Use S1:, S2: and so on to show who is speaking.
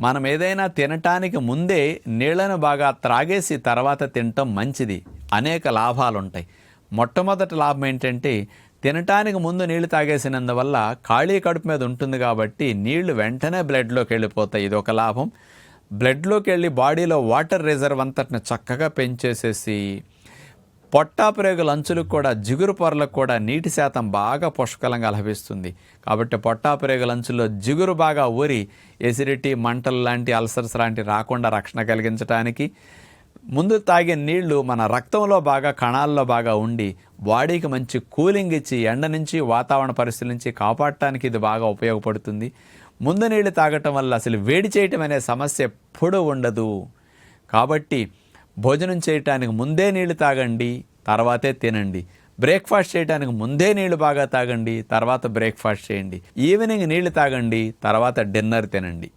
S1: మనం ఏదైనా తినటానికి ముందే నీళ్ళను బాగా త్రాగేసి తర్వాత తినటం మంచిది. అనేక లాభాలుంటాయి. మొట్టమొదటి లాభం ఏంటంటే తినటానికి ముందు నీళ్ళు తాగేసినందువల్ల ఖాళీ కడుపు మీద ఉంటుంది కాబట్టి నీళ్ళు వెంటనే బ్లడ్లోకి వెళ్ళిపోతాయి. ఇది ఒక లాభం. బ్లడ్లోకి వెళ్ళి బాడీలో వాటర్ రిజర్వ్ అంతటిని చక్కగా పెంచేసేసి పొట్టాపురేగుల అంచులకు కూడా జిగురు పొరలకు కూడా నీటి శాతం బాగా పుష్కలంగా లభిస్తుంది. కాబట్టి పొట్టాపురేగుల లంచుల్లో జిగురు బాగా ఊరి ఎసిడిటీ మంటలు లాంటి అల్సర్స్ లాంటి రాకుండా రక్షణ కలిగించడానికి ముందు తాగే నీళ్ళు మన రక్తంలో బాగా కణాల్లో బాగా ఉండి బాడీకి మంచి కూలింగ్ ఇచ్చి ఎండ నుంచి వాతావరణ పరిస్థితుల నుంచి కాపాడటానికి ఇది బాగా ఉపయోగపడుతుంది. ముందు నీళ్ళు తాగటం వల్ల అసలు వేడి చేయటం అనే సమస్య ఎప్పుడూ ఉండదు. కాబట్టి భోజనం చేయటానికి ముందే నీళ్ళు తాగండి. తర్వాతే తినండి. బ్రేక్ఫాస్ట్ చేయడానికి ముందే నీళ్ళు బాగా తాగండి తర్వాత బ్రేక్ఫాస్ట్ చేయండి. ఈవినింగ్ నీళ్ళు తాగండి తర్వాత డిన్నర్ తినండి.